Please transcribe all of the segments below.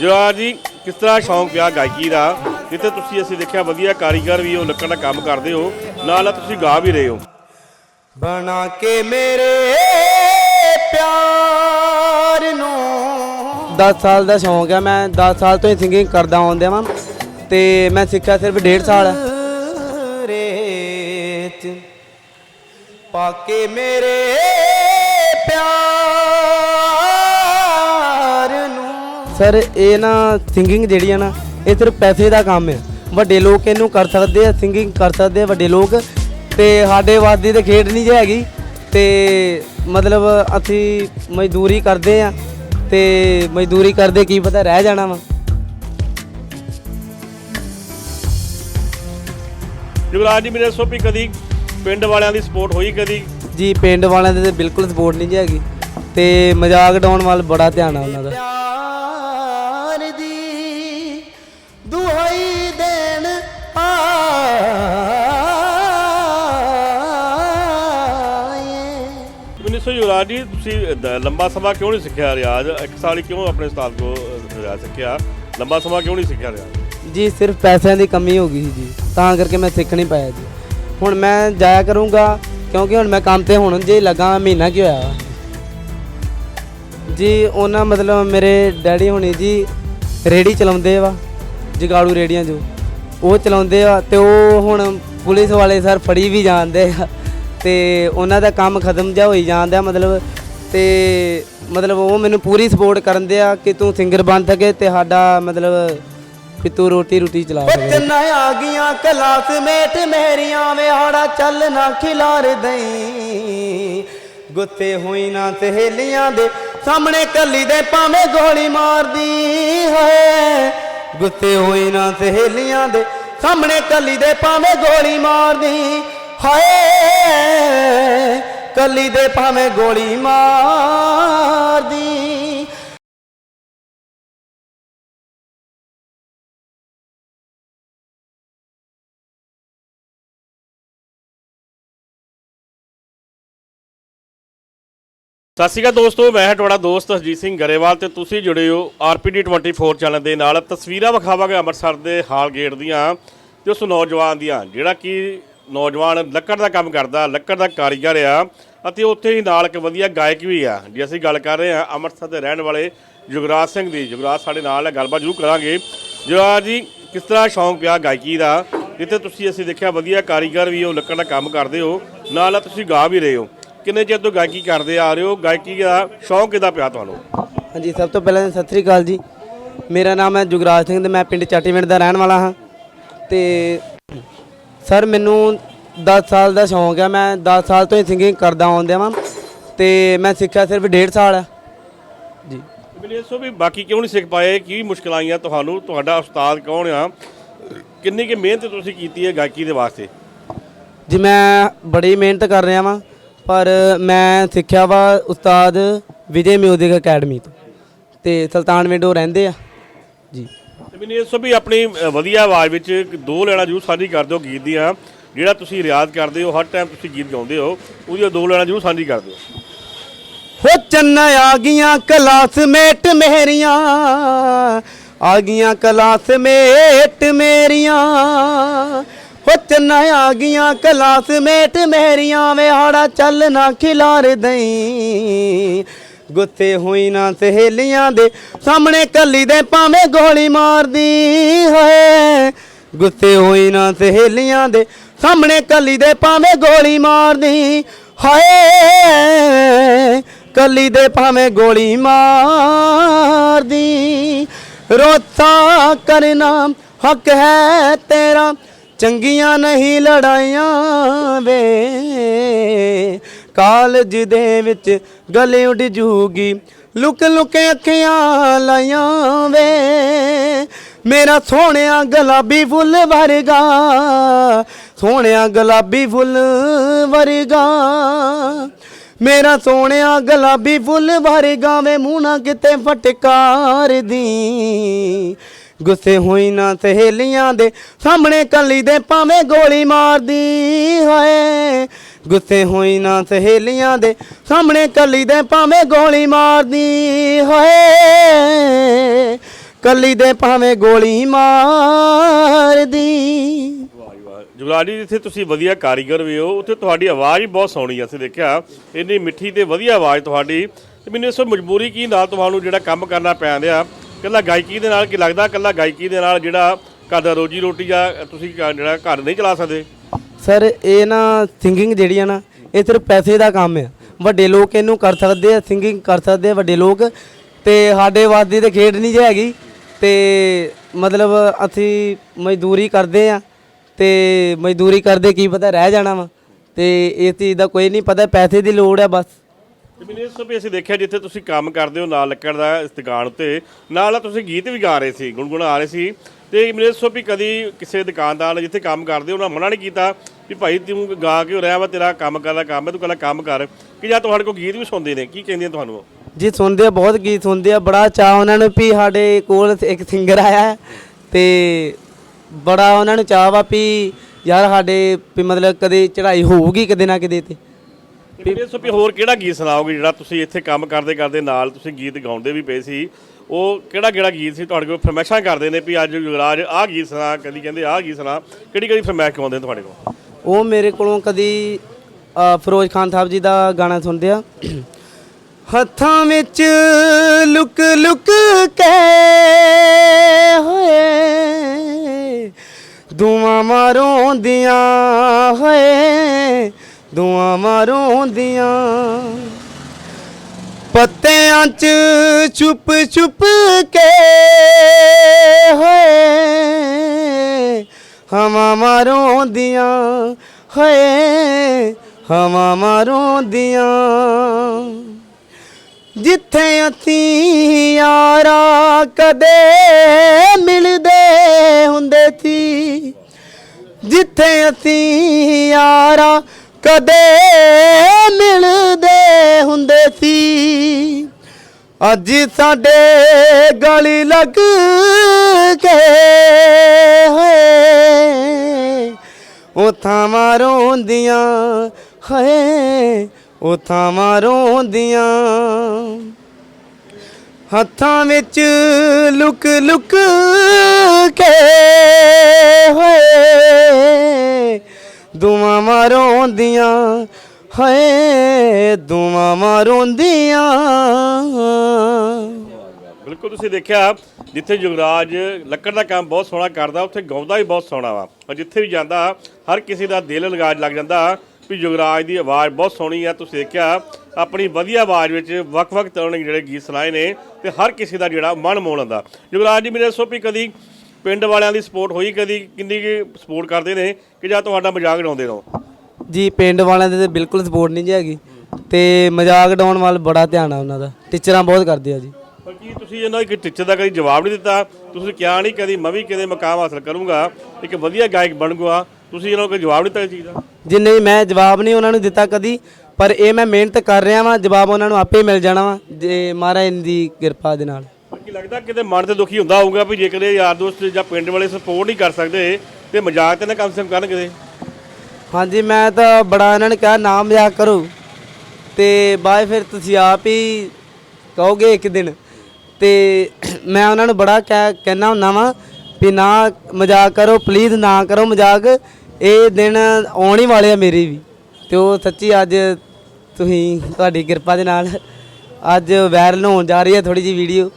ਜਵਾਰ ਜੀ ਕਿਸ ਤਰ੍ਹਾਂ ਸ਼ੌਂਕ ਪਿਆ ਗਾਇਕੀ ਦਾ? ਜਿੱਥੇ ਤੁਸੀਂ ਅਸੀਂ ਦੇਖਿਆ ਵਧੀਆ ਕਾਰੀਗਰ ਵੀ ਹੋ ਲੱਕੜ ਦਾ ਕੰਮ ਕਰਦੇ ਹੋ ਨਾਲ ਨਾਲ ਤੁਸੀਂ ਗਾ ਵੀ ਰਹੇ ਹੋ। ਬਣਾ ਕੇ ਮੇਰੇ ਪਿਆਰ ਨੂੰ। 10 ਸਾਲ ਦਾ ਸ਼ੌਂਕ ਹੈ ਮੈਂ 10 ਸਾਲ ਤੋਂ ਹੀ ਸਿੰਗਿੰਗ ਕਰਦਾ ਆਉਂਦਿਆ ਵਾਂ ਤੇ ਮੈਂ ਸਿੱਖਿਆ ਸਿਰਫ 1.5 ਸਾਲ। ਪਾ ਕੇ ਮੇਰੇ ਪਿਆਰ ਨੂੰ ਸਰ ਇਹ ਨਾ ਸਿੰਗਿੰਗ ਜਿਹੜੀ ਆ ਨਾ ਇਹ ਸਿਰਫ ਪੈਸੇ ਦਾ ਕੰਮ ਹੈ ਵੱਡੇ ਲੋਕ ਇਹਨੂੰ ਕਰ ਸਕਦੇ ਆ ਸਿੰਗਿੰਗ ਕਰ ਸਕਦੇ ਆ ਵੱਡੇ ਲੋਕ ਤੇ ਸਾਡੇ ਵਾਦੀ ਤੇ ਖੇਡ ਨਹੀਂ ਜੇ ਹੈਗੀ ਤੇ ਮਤਲਬ ਅਸੀਂ ਮਜ਼ਦੂਰੀ ਕਰਦੇ ਆ ਤੇ ਮਜ਼ਦੂਰੀ ਕਰਦੇ ਕੀ ਪਤਾ ਰਹਿ ਜਾਣਾ ਵਾ ਜੁਗਰਾਜ ਜੀ ਮੇਰੇ ਸੋਪੀ ਕਦੀ ਪਿੰਡ ਵਾਲਿਆਂ ਦੀ ਸਪੋਰਟ ਹੋਈ ਕਦੀ? ਜੀ ਪਿੰਡ ਵਾਲਿਆਂ ਦੇ ਤੇ ਬਿਲਕੁਲ ਸਪੋਰਟ ਨਹੀਂ ਜੀ ਹੈਗੀ। ਤੇ ਮਜ਼ਾਕ ਡਾਉਣ ਵੱਲ ਬੜਾ ਧਿਆਨ ਆ ਉਹਨਾਂ ਦਾ। ਪਿਆਰ ਦੀ ਦੁਹਾਈ ਦੇਣ ਆਏ। ਮੈਨੂੰ ਸੋ ਜੁਗਰਾਜ ਜੀ ਤੁਸੀਂ ਦ- ਲੰਬਾ ਸਮਾਂ ਕਿਉਂ ਨਹੀਂ ਸਿੱਖਿਆ ਰਿਆਜ਼? ਇੱਕ ਸਾਲ ਹੀ ਕਿਉਂ ਆਪਣੇ ਉਸਤਾਦ ਕੋ ਰਿਆਜ਼ ਸਿੱਖਿਆ? ਲੰਬਾ ਸਮਾਂ ਕਿਉਂ ਨਹੀਂ ਸਿੱਖਿਆ ਰਿਆਜ਼? ਜੀ ਸਿਰਫ ਪੈਸਿਆਂ ਦੀ ਕਮੀ ਹੋ ਗਈ ਸੀ ਜੀ। ਤਾਂ ਕਰਕੇ ਮੈਂ ਸਿੱਖ ਨਹੀਂ ਪਾਇਆ ਜੀ। ਹੁਣ ਮੈਂ ਜਾਇਆ ਕਰੂੰਗਾ, ਕਿਉਂਕਿ ਹੁਣ ਮੈਂ ਕੰਮ ਤੇ ਹੁਣ ਜੇ ਲੱਗਾ ਮਹੀਨਾ ਕੀ ਹੋਇਆ ਵਾ। ਜੀ, ਉਹਨਾਂ ਮਤਲਬ ਮੇਰੇ ਡੈਡੀ ਹੁਣੀ ਜੀ ਰੇੜੀ ਚਲਾਉਂਦੇ ਵਾ, ਜਗਾੜੂ ਰੇੜੀਆਂ ਜੋ ਉਹ ਚਲਾਉਂਦੇ ਆ ਤੇ ਉਹ ਹੁਣ ਪੁਲਿਸ ਵਾਲੇ ਸਰ ਫੜੀ ਵੀ ਜਾਂਦੇ ਆ ਤੇ ਉਹਨਾਂ ਦਾ ਕੰਮ ਖਤਮ ਜਾ ਹੋਈ ਜਾਂਦਾ, ਮਤਲਬ ਤੇ ਮਤਲਬ ਉਹ ਮੈਨੂੰ ਪੂਰੀ ਸਪੋਰਟ ਕਰਨ ਦੇ ਆ ਕਿ ਤੂੰ ਸਿੰਗਰ ਬਣ ਸਕੇ ਤੇ ਸਾਡਾ ਮਤਲਬ ਕਿ ਤੂੰ ਰੋਟੀ ਰੋਟੀ ਚਲਾ ਸਕੇ। ਬਚਨ ਆ ਗਈਆਂ ਕਲਾਸਮੇਟ ਮੇਰੀਆਂ ਵਿਹਾੜਾ ਚੱਲ ਨਾ ਖਿਲਾਰ ਦਈ। ਗੁੱਸੇ ਹੋਈ ਨਾ ਸਹੇਲੀਆਂ ਦੇ ਸਾਹਮਣੇ ਕੱਲੀ ਦੇ ਭਾਵੇਂ ਗੋਲੀ ਮਾਰਦੀ ਹੈ ਗੁੱਸੇ ਹੋਈ ਨਾ ਸਹੇਲੀਆਂ ਦੇ ਸਾਹਮਣੇ ਕੱਲੀ ਦੇ ਭਾਵੇਂ ਗੋਲੀ ਮਾਰਦੀ ਹਾਏ। ਕੱਲੀ ਦੇ ਭਾਵੇਂ ਗੋਲੀ ਮਾਰਦੀ ਸਤਿ ਸ਼੍ਰੀ ਅਕਾਲ ਦੋਸਤੋ, ਮੈਂ ਹਾਂ ਤੁਹਾਡਾ ਦੋਸਤ ਹਰਜੀਤ ਸਿੰਘ ਗਰੇਵਾਲ ਤੇ ਤੁਸੀਂ ਜੁੜੇ ਹੋ ਆਰਪੀਡੀ 24 ਚੈਨਲ ਦੇ ਨਾਲ। ਤਸਵੀਰਾਂ ਵਿਖਾਵਾਂਗੇ ਅੰਮ੍ਰਿਤਸਰ ਦੇ ਹਾਲ ਗੇਟ ਦੀਆਂ ਤੇ ਉਸ ਨੌਜਵਾਨ ਦੀਆਂ, ਜਿਹੜਾ ਕਿ ਨੌਜਵਾਨ ਲੱਕੜ ਦਾ ਕੰਮ ਕਰਦਾ, ਲੱਕੜ ਦਾ ਕਾਰੀਗਰ ਆ ਅਤੇ ਉੱਥੇ ਹੀ ਨਾਲ ਇੱਕ ਵਧੀਆ ਗਾਇਕ ਵੀ ਆ, ਜੇ ਅਸੀਂ ਗੱਲ ਕਰ ਰਹੇ ਹਾਂ ਅੰਮ੍ਰਿਤਸਰ ਦੇ ਰਹਿਣ ਵਾਲੇ ਜੁਗਰਾਜ ਸਿੰਘ ਦੀ। ਜੁਗਰਾਜ ਸਾਡੇ ਨਾਲ ਹੈ ਗੱਲਬਾਤ ਜ਼ਰੂਰ ਕਰਾਂਗੇ। ਜੁਗਰਾਜ ਜੀ, ਕਿਸ ਤਰ੍ਹਾਂ ਸ਼ੌਂਕ ਪਿਆ ਗਾਇਕੀ ਦਾ? ਜਿੱਥੇ ਤੁਸੀਂ ਅਸੀਂ ਦੇਖਿਆ ਵਧੀਆ ਕਾਰੀਗਰ ਵੀ ਹੋ, ਲੱਕੜ ਦਾ ਕੰਮ ਕਰਦੇ ਹੋ ਨਾਲ ਨਾਲ ਤੁਸੀਂ ਗਾ ਵੀ ਰਹੇ ਹੋ। ਕਿੰਨੇ ਚਿਰ ਤੋਂ ਗਾਇਕੀ ਕਰਦੇ ਆ ਰਹੇ ਹੋ? ਗਾਇਕੀ ਦਾ ਸ਼ੌਂਕ ਕਿੱਦਾਂ ਪਿਆ ਤੁਹਾਨੂੰ? ਹਾਂਜੀ ਸਭ ਤੋਂ ਪਹਿਲਾਂ ਸਤਿ ਸ੍ਰੀ ਅਕਾਲ ਜੀ। ਮੇਰਾ ਨਾਮ ਹੈ ਜੁਗਰਾਜ ਸਿੰਘ ਤੇ ਮੈਂ ਪਿੰਡ ਚਾਟੀਵਿੰਡ ਦਾ ਰਹਿਣ ਵਾਲਾ ਹਾਂ। ਤੇ ਸਰ ਮੈਨੂੰ 10 ਸਾਲ ਦਾ ਸ਼ੌਂਕ ਹੈ ਮੈਂ 10 ਸਾਲ ਤੋਂ ਹੀ ਸਿੰਗਿੰਗ ਕਰਦਾ ਆਉਂਦਿਆ ਵਾਂ। ਤੇ ਮੈਂ ਸਿੱਖਿਆ ਸਿਰਫ 1.5 ਸਾਲ ਹੈ ਜੀ। ਇਹ ਦੱਸੋ ਵੀ ਬਾਕੀ ਕਿਉਂ ਨਹੀਂ ਸਿੱਖ ਪਾਏ? ਕੀ ਮੁਸ਼ਕਲਾਂ ਆਈਆਂ ਤੁਹਾਨੂੰ? ਤੁਹਾਡਾ ਉਸਤਾਦ ਕੌਣ ਆ? ਕਿੰਨੀ ਕਿ ਮਿਹਨਤ ਤੁਸੀਂ ਕੀਤੀ ਹੈ ਗਾਇਕੀ ਦੇ ਵਾਸਤੇ? ਜੀ ਮੈਂ ਬੜੀ ਮਿਹਨਤ ਕਰ ਰਿਹਾ ਵਾਂ। ਪਰ ਮੈਂ ਸਿੱਖਿਆ ਵਾ ਉਸਤਾਦ ਵਿਜੇ ਮਿਊਜ਼ਿਕ ਅਕੈਡਮੀ ਤੋਂ। ਤੇ ਸੁਲਤਾਨ ਵਿੰਡੋ ਰਹਿੰਦੇ ਆ। ਜੀ। ਤੇ ਮੈਨੂੰ ਇਹ ਦੱਸੋ ਵੀ ਆਪਣੀ ਅ, ਵਧੀਆ ਆਵਾਜ਼ ਵਿੱਚ ਇੱਕ ਦੋ ਲੈਣਾ ਜ਼ਰੂਰ ਸਾਂਝੀ ਕਰ ਦਿਓ ਗੀਤ ਦੀਆਂ। ਜਿਹੜਾ ਤੁਸੀਂ ਰਿਆਜ਼ ਕਰਦੇ ਹੋ ਹਰ ਟਾਈਮ ਤੁਸੀਂ ਗੀਤ ਗਾਉਂਦੇ ਹੋ ਉਹਦੀਆਂ ਦੋ ਲੈਣਾ ਜ਼ਰੂਰ ਸਾਂਝੀ ਕਰ ਦਿਓ। ਹੋ ਚੰਨਾ ਆ ਗਈਆਂ ਕਲਾਸਮੇਟ ਮੇਰੀਆਂ ਆ ਗਈਆਂ ਕਲਾਸਮੇਟ ਮੇਰੀਆਂ। ਹੋ ਚੰਨਾ ਆ ਗਈਆਂ ਕਲਾਸਮੇਟ ਮੇਰੀਆਂ, ਵਿਹਾੜਾ ਚੱਲ ਨਾ ਖਿਲਾਰ ਦਈ। ਗੁੱਸੇ ਹੋਈ ਨਾ ਸਹੇਲੀਆਂ ਦੇ ਸਾਹਮਣੇ ਕੱਲੀ ਦੇ ਭਾਵੇਂ ਗੋਲੀ ਮਾਰਦੀ, ਹੋਏ। ਗੁੱਸੇ ਹੋਈ ਨਾ ਸਹੇਲੀਆਂ ਦੇ ਸਾਹਮਣੇ ਕੱਲੀ ਦੇ ਭਾਵੇਂ ਗੋਲੀ ਮਾਰਦੀ, ਹਾਏ। ਕੱਲੀ ਦੇ ਭਾਵੇਂ ਗੋਲੀ ਮਾਰਦੀ, ਰੋਤਾ ਕਰਨਾ ਹੱਕ ਹੈ ਤੇਰਾ। ਚੰਗੀਆਂ ਨਹੀਂ ਲੜਾਈਆਂ ਵੇ। ਕਾਲਜ ਦੇ ਵਿੱਚ ਗਲੇ ਉੱਡ ਜੂਗੀ। ਲੁਕ ਲੁਕ ਅੱਖੀਆਂ ਲਾਈਆਂ ਵੇ। ਮੇਰਾ ਸੋਹਣਿਆ ਗੁਲਾਬੀ ਫੁੱਲ ਵਰਗਾ। ਸੋਹਣਿਆ ਗੁਲਾਬੀ ਫੁੱਲ ਵਰਗਾ। ਮੇਰਾ ਸੋਹਣਿਆ ਗੁਲਾਬੀ ਫੁੱਲ ਵਰਗਾ ਵੇ। ਮੂੰਹ ਨਾ ਕਿਤੇ ਫਟਕਾਰ ਦੀ। ਗੁੱਸੇ ਹੋਈ ਨਾ ਸਹੇਲੀਆਂ ਦੇ ਸਾਹਮਣੇ ਕੱਲੀ ਦੇ ਭਾਵੇਂ ਗੋਲੀ ਮਾਰਦੀ ਹੋਏ। ਗੁੱਸੇ ਹੋਈ ਨਾ ਸਹੇਲੀਆਂ ਦੇ ਸਾਹਮਣੇ ਕੱਲੀ ਦੇ ਭਾਵੇਂ ਗੋਲੀ ਮਾਰਦੀ ਹੋਏ। ਕੱਲੀ ਦੇ ਭਾਵੇਂ ਗੋਲੀ ਮਾਰਦੀ। ਵਾਹ ਜੀ ਜੁਗਰਾਜ ਜੀ, ਜਿੱਥੇ ਤੁਸੀਂ ਵਧੀਆ ਕਾਰੀਗਰ ਵੀ ਹੋ, ਉੱਥੇ ਤੁਹਾਡੀ ਆਵਾਜ਼ ਵੀ ਬਹੁਤ ਸੋਹਣੀ ਆ, ਅਸੀਂ ਦੇਖਿਆ। ਇੰਨੀ ਮਿੱਠੀ ਤੇ ਵਧੀਆ ਆਵਾਜ਼ ਤੁਹਾਡੀ। ਤੇ ਮੈਨੂੰ ਇਸ ਮਜਬੂਰੀ ਕੀ ਨਾਲ ਤੁਹਾਨੂੰ ਜਿਹੜਾ ਕੰਮ ਕਰਨਾ ਪੈਂਦਿਆ ਕੱਲਾ ਗਾਇਕੀ ਦੇ ਨਾਲ ਕੀ ਲੱਗਦਾ? ਕੱਲਾ ਗਾਇਕੀ ਦੇ ਨਾਲ ਜਿਹੜਾ ਘਰ ਦਾ ਰੋਜੀ ਰੋਟੀ ਜਾਂ ਤੁਸੀਂ ਘਰ- ਜਿਹੜਾ ਘਰ ਨਹੀਂ ਚਲਾ ਸਕਦੇ? ਸਰ, ਇਹ ਨਾ ਸਿੰਗਿੰਗ ਜਿਹੜੀ ਆ ਨਾ, ਇਹ ਸਿਰਫ ਪੈਸੇ ਦਾ ਕੰਮ ਆ। ਵੱਡੇ ਲੋਕ ਇਹਨੂੰ ਕਰ ਸਕਦੇ ਆ, ਸਿੰਗਿੰਗ ਕਰ ਸਕਦੇ ਆ ਵੱਡੇ ਲੋਕ। ਤੇ ਸਾਡੇ ਵਾਸਤੇ ਤੇ ਖੇਡ ਨਹੀਂ ਜੇ ਹੈਗੀ। ਤੇ ਮਤਲਬ ਅਸੀਂ ਮਜ਼ਦੂਰੀ ਕਰਦੇ ਆ। ਤੇ ਮਜ਼ਦੂਰੀ ਕਰਦੇ ਕੀ ਪਤਾ ਰਹਿ ਜਾਣਾ ਵਾ। ਤੇ ਇਸ ਚੀਜ਼ ਦਾ ਕੋਈ ਨਹੀਂ ਪਤਾ, ਪੈਸੇ ਦੀ ਲੋੜ ਆ ਬਸ। ਤੇ ਮੈਨੂੰ ਵੀ ਅਸੀਂ ਦੇਖਿਆ ਜਿੱਥੇ ਤੁਸੀਂ ਕੰਮ ਕਰਦੇ ਹੋ ਨਾਲ ਲੱਕੜ ਦਾ ਇਸ ਦੁਕਾਨ ਉੱਤੇ, ਨਾਲ ਨਾਲ ਤੁਸੀਂ ਗੀਤ ਵੀ ਗਾ ਰਹੇ ਸੀ, ਗੁਣਗੁਣਾ ਰਹੇ ਸੀ। ਤੇ ਮੈਨੂੰ ਇਸ ਵੀ ਕਦੀ ਕਿਸੇ ਦੁਕਾਨਦਾਰ ਜਿੱਥੇ ਕੰਮ ਕਰਦੇ ਉਹਨਾਂ ਮਨਾ ਨਹੀਂ ਕੀਤਾ ਵੀ ਭਾਈ ਤੂੰ ਗਾ ਕੇ ਰਿਹਾ ਵਾ, ਤੇਰਾ ਕੰਮ ਕਰਦਾ ਕੰਮ ਹੈ, ਤੂੰ ਕੱਲਾ ਕੰਮ ਕਰ। ਕਿ ਜਾਂ ਤੁਹਾਡੇ ਕੋਲ ਗੀਤ ਵੀ ਸੁਣਦੇ ਨੇ, ਕੀ ਕਹਿੰਦੀਆਂ ਤੁਹਾਨੂੰ ਜੀ, ਸੁਣਦੇ ਆ, ਬਹੁਤ ਗੀਤ ਸੁਣਦੇ ਆ, ਬੜਾ ਚਾਹ ਉਹਨਾਂ ਨੂੰ ਵੀ ਸਾਡੇ ਕੋਲ ਇੱਕ ਸਿੰਗਰ ਆਇਆ ਹੈ। ਤੇ ਬੜਾ ਉਹਨਾਂ ਨੂੰ ਚਾਹ ਵਾ ਵੀ ਯਾਰ ਸਾਡੇ ਵੀ ਮਤਲਬ ਕਦੇ ਚੜ੍ਹਾਈ ਹੋਊਗੀ ਕਦੇ ਨਾ ਕਦੇ ਤੇ। ਤੋਂ ਵੀ ਹੋਰ ਕਿਹੜਾ ਗੀਤ ਸੁਣਾਓਗੇ ਜਿਹੜਾ ਤੁਸੀਂ ਇੱਥੇ ਕੰਮ ਕਰਦੇ ਕਰਦੇ ਨਾਲ ਤੁਸੀਂ ਗੀਤ ਗਾਉਂਦੇ ਵੀ ਪਏ ਸੀ? ਉਹ ਕਿਹੜਾ ਕਿਹੜਾ ਗੀਤ ਸੀ ਤੁਹਾਡੇ ਕੋਲ? ਫਰਮੈਸ਼ਾਂ ਕਰਦੇ ਨੇ ਵੀ ਅੱਜ ਯੁਵਰਾਜ ਆਹ ਗੀਤ ਸੁਣਾ ਕਦੀ ਕਹਿੰਦੇ ਆਹ ਗੀਤ ਸੁਣਾ। ਕਿਹੜੀ ਕਿਹੜੀ ਫਰਮੈਸ਼ ਕਰਾਉਂਦੇ ਨੇ ਤੁਹਾਡੇ ਕੋਲ? ਉਹ ਮੇਰੇ ਕੋਲੋਂ ਕਦੀ ਅ, ਫਿਰੋਜ਼ ਖਾਨ ਸਾਹਿਬ ਜੀ ਦਾ ਗਾਣਾ ਸੁਣਦੇ ਆ। ਹੱਥਾਂ ਵਿੱਚ ਲੁਕ ਲੁਕ ਕੇ ਹੋਏ ਦੁਆ ਮਾਰੋਂਦੀਆਂ ਹੋਏ ਦੁਆ ਮਾਰੋਂਦੀਆਂ ਪੱਤਿਆਂ 'ਚ ਚੁੱਪ ਚੁੱਪ ਕੇ ਹੋਏ। ਹਵਾ ਮਾਰੋਂਦੀਆਂ ਹੋਏ। ਹਵਾ ਮਾਰੋਂਦੀਆਂ ਜਿੱਥੇ ਅਸੀਂ ਯਾਰਾ ਕਦੇ ਮਿਲਦੇ ਹੁੰਦੇ ਸੀ। ਜਿੱਥੇ ਅਸੀਂ ਯਾਰਾ ਕਦੇ ਮਿਲਦੇ ਹੁੰਦੇ ਸੀ। ਅੱਜ ਸਾਡੇ ਗਲੀ ਲੱਗ ਕੇ ਹੋਏ। ਉਹ ਥਾਵਾਂ ਰੋਂਦੀਆਂ, ਹਏ। ਉਹ ਥਾਵਾਂ ਰੋਂਦੀਆਂ। ਹੱਥਾਂ ਵਿੱਚ ਲੁਕ ਲੁਕ ਕੇ ਹੋਏ। ਦੁਆ ਮਾਰੋਂਦੀਆਂ, ਹਏ ਦੁਆ ਮਾਰੋਂਦੀਆਂ। ਬਿਲਕੁਲ ਤੁਸੀਂ ਦੇਖਿਆ, ਜਿੱਥੇ ਯੁਵਰਾਜ ਲੱਕੜ ਦਾ ਕੰਮ ਬਹੁਤ ਸੋਹਣਾ ਕਰਦਾ, ਉੱਥੇ ਗਾਉਂਦਾ ਵੀ ਬਹੁਤ ਸੋਹਣਾ ਵਾ। ਔਰ ਜਿੱਥੇ ਵੀ ਜਾਂਦਾ, ਹਰ ਕਿਸੇ ਦਾ ਦਿਲ ਲਗਾਜ ਲੱਗ ਜਾਂਦਾ ਵੀ ਯੁਵਰਾਜ ਦੀ ਆਵਾਜ਼ ਬਹੁਤ ਸੋਹਣੀ ਆ। ਤੁਸੀਂ ਦੇਖਿਆ, ਆਪਣੀ ਵਧੀਆ ਆਵਾਜ਼ ਵਿੱਚ ਵੱਖ-ਵੱਖ ਤਰ੍ਹਾਂ ਦੇ ਜਿਹੜੇ ਗੀਤ ਸੁਣਾਏ ਨੇ ਤੇ ਹਰ ਕਿਸੇ ਦਾ ਜਿਹੜਾ ਮਨ ਮੋਹ ਲੈਂਦਾ। ਯੁਵਰਾਜ ਜੀ, ਮੇਰੇ ਸੋਪੀ ਕਦੀ ਪਿੰਡ ਵਾਲਿਆਂ ਦੀ ਸਪੋਰਟ ਹੋਈ ਕਦੀ ਕਿੰਨੀ ਕੀ ਸਪੋਰਟ ਕਰਦੇ ਨੇ ਕਿ ਜਾਂ ਤੁਹਾਡਾ ਮਜ਼ਾਕ ਉਡਾਉਂਦੇ ਰਹੋ? ਜੀ ਪਿੰਡ ਵਾਲਿਆਂ ਦੇ ਤੇ ਬਿਲਕੁਲ ਸਪੋਰਟ ਨਹੀਂ ਜੀ ਹੈਗੀ। ਤੇ ਮਜ਼ਾਕ ਡਾਉਣ ਵੱਲ ਬੜਾ ਧਿਆਨ ਆ ਉਹਨਾਂ ਦਾ। ਟੀਚਰਾਂ ਬਹੁਤ ਕਰਦੇ ਆ ਜੀ। ਪਰ ਕੀ ਤੁਸੀਂ ਇਹਨਾਂ ਇੱਕ ਟੀਚਰ ਦਾ ਕਦੀ ਜਵਾਬ ਨਹੀਂ ਦਿੱਤਾ? ਤੁਸੀਂ ਕਿਹਾ ਨਹੀਂ ਕਦੀ ਮੈਂ ਵੀ ਕਿਤੇ ਮਕਾਮ ਹਾਸਲ ਕਰੂੰਗਾ। ਇੱਕ ਵਧੀਆ ਗਾਇਕ ਬਣੂੰਗਾ। ਤੁਸੀਂ ਇਹਨਾਂ ਨੂੰ ਕੋਈ ਜਵਾਬ ਨਹੀਂ ਦਿੱਤਾ ਇਸ ਚੀਜ਼ ਦਾ? ਜਿੰਨੇ ਵੀ ਮੈਂ ਜਵਾਬ ਨਹੀਂ ਉਹਨਾਂ ਨੂੰ ਦਿੱਤਾ ਕਦੀ। ਪਰ ਇਹ ਮੈਂ ਮਿਹਨਤ ਕਰ ਰਿਹਾ ਵਾਂ ਜਵਾਬ ਉਹਨਾਂ ਨੂੰ ਆਪੇ ਮਿਲ ਜਾਣਾ ਵਾ। ਜੇ ਮਹਾਰਾਜ ਦੀ ਕਿਰਪਾ ਦੇ ਨਾਲ। ਪਰ ਲੱਗਦਾ ਕਿਤੇ ਮਨ ਤੇ ਦੁਖੀ ਹੁੰਦਾ ਹੋਊਗਾ ਵੀ ਜੇਕਰ ਇਹ ਯਾਰ ਦੋਸਤ ਜਾਂ ਪਿੰਡ ਵਾਲੇ ਸਪੋਰਟ ਨਹੀਂ ਕਰ ਸਕਦੇ ਤੇ ਮਜ਼ਾਕ ਤੇ ਨਾ ਕਮ ਸੇ ਕਮ ਕਰਨ ਕਿਤੇ। ਹਾਂਜੀ, ਮੈਂ ਤਾਂ ਬੜਾ ਇਹਨਾਂ ਨੇ ਕਿਹਾ ਨਾ ਮਜ਼ਾਕ ਕਰੋ। ਤੇ ਬਾਅਦ ਫਿਰ ਤੁਸੀਂ ਆਪ ਹੀ ਕਹੋਗੇ ਇੱਕ ਦਿਨ। ਤੇ ਮੈਂ ਉਹਨਾਂ ਨੂੰ ਬੜਾ ਕਹਿ, ਕਹਿਣਾ ਹੁੰਦਾ ਵਾਂ ਵੀ ਨਾ ਮਜ਼ਾਕ ਕਰੋ ਪਲੀਜ਼ ਨਾ ਕਰੋ ਮਜ਼ਾਕ। ਇਹ ਦਿਨ ਆਉਣ ਹੀ ਵਾਲੇ ਆ ਮੇਰੇ ਵੀ। ਤੇ ਉਹ ਸੱਚੀ ਅੱਜ ਤੁਸੀਂ, ਤੁਹਾਡੀ ਕਿਰਪਾ ਦੇ ਨਾਲ ਅੱਜ ਵਾਇਰਲ ਹੋਣ ਜਾ ਰਹੀ ਹੈ ਥੋੜੀ ਜੀ ਵੀਡੀਓ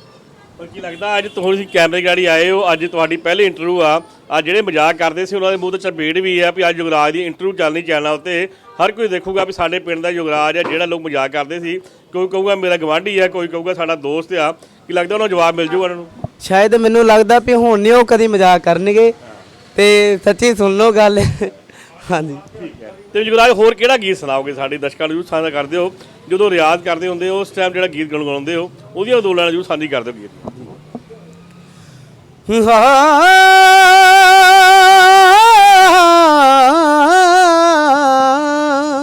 ਪਰ ਕੀ ਲੱਗਦਾ ਅੱਜ ਤੁਸੀਂ ਕੈਮਰੇ ਗਾੜੀ ਆਏ ਹੋ, ਅੱਜ ਤੁਹਾਡੀ ਪਹਿਲੀ ਇੰਟਰਵਿਊ ਆ। ਅੱਜ ਜਿਹੜੇ ਮਜ਼ਾਕ ਕਰਦੇ ਸੀ, ਉਹਨਾਂ ਦੇ ਮੂੰਹ ਤੇ ਚਪੇੜ ਵੀ ਆ ਵੀ ਅੱਜ ਯੁਵਰਾਜ ਦੀ ਇੰਟਰਵਿਊ ਚੱਲਣੀ ਚੈਨਲ ਉੱਤੇ। ਹਰ ਕੋਈ ਦੇਖੂਗਾ ਵੀ ਸਾਡੇ ਪਿੰਡ ਦਾ ਯੁਵਰਾਜ ਆ, ਜਿਹੜਾ ਲੋਕ ਮਜ਼ਾਕ ਕਰਦੇ ਸੀ। ਕੋਈ ਕਹੂਗਾ, ਮੇਰਾ ਗਵਾਂਢੀ ਆ ਕੋਈ ਕਹੂਗਾ, ਸਾਡਾ ਦੋਸਤ ਆ ਕੀ ਲੱਗਦਾ ਉਹਨਾਂ ਨੂੰ ਜਵਾਬ ਮਿਲ ਜੂਗਾ ਉਹਨਾਂ? ਨੂੰ ਸ਼ਾਇਦ ਮੈਨੂੰ ਲੱਗਦਾ ਵੀ ਹੁਣ ਨਹੀਂ ਉਹ ਕਦੀ ਮਜ਼ਾਕ ਕਰਨਗੇ। ਤੇ ਸੱਚੀ ਸੁਣ ਲਓ ਗੱਲ। ਹਾਂਜੀ। ਠੀਕ ਹੈ ਤੇ ਯੁਵਰਾਜ ਹੋਰ ਕਿਹੜਾ ਗੀਤ ਸੁਣਾਓਗੇ ਸਾਡੇ ਦਰਸ਼ਕਾਂ ਨੂੰ? ਜਰੂਰ ਸਾਂਝਾ ਕਰਦੇ ਹੋ ਜਦੋਂ ਰਿਆਜ਼ ਕਰਦੇ ਹੁੰਦੇ ਹੋ ਉਸ ਟਾਈਮ ਜਿਹੜਾ ਗੀਤ ਗੁਣਗੁਣਾਉਂਦੇ ਹੋ ਉਹਦੀਆਂ ਦੋ ਲਾਈਨਾਂ ਜਰੂਰ ਸਾਂਝੀ ਕਰ ਦਿਓ ਗੀਤ।